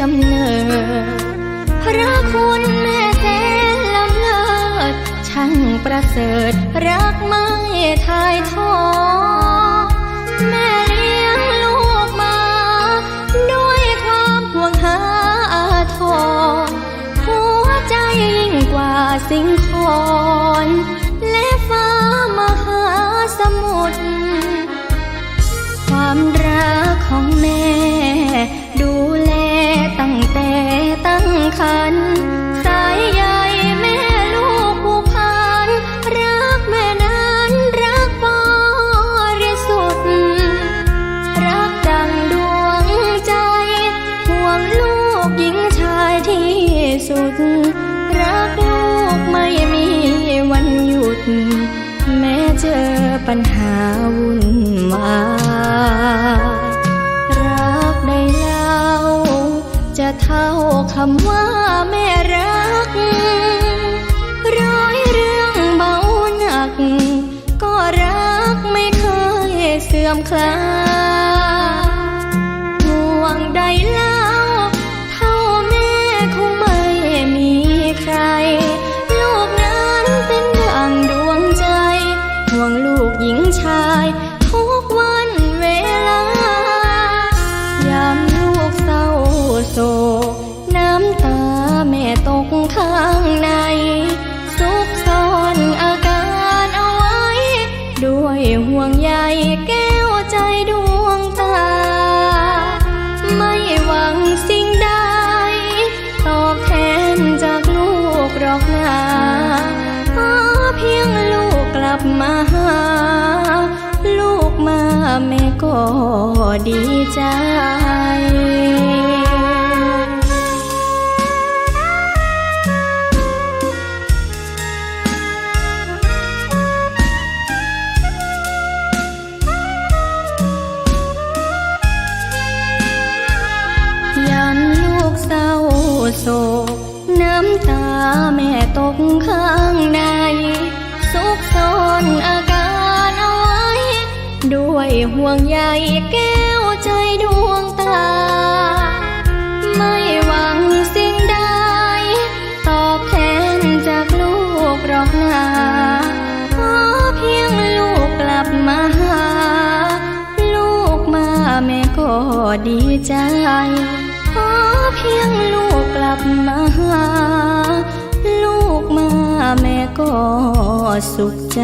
กำเนิดพระคุณแม่แสนล้ำเลิศช่างประเสริฐรักไม่ทายทอแม่เลี้ยงลูกมา ด้วยความห่วงหาอาทรหัวใจยิ่งกว่าสิ่งของและฟ้ามหาสมุทร ตั้งครรภ์สายใยแม่ลูกผูกพัน รักแม่นั้นรักบริสุทธิ์ รักดังดวงใจ ห่วงลูกหญิงชายที่สุด รักลูกไม่มีวันหยุด แม้เจอปัญหาวุ่น จะเท่าคำว่าแม่รัก ร้อยเรื่องเบาหนัก ก็รักไม่เคยเสื่อมคลาย ตกข้างใน ซุกซ่อนอาการเอาไว้ ด้วยห่วงใยแก้วใจดวงตา ไม่หวังสิ่งใด ตอบแทนจากลูกหรอกนาขอเพียงลูกกลับมาหา ลูกมาแม่ก็ดีใจ โศกน้ำตาแม่ตกข้างในซุกซ่อนอาการเอาไว้ ด้วยห่วงใยแก้วใจดวงตา ไม่หวังสิ่งใดตอบแทนจากลูกหรอกนาขอเพียงลูกกลับมาหา ลูกมาแม่ก็ดีใจ ขอเพียงลูกกลับมาหา ลูกมาแม่ก็สุขใจ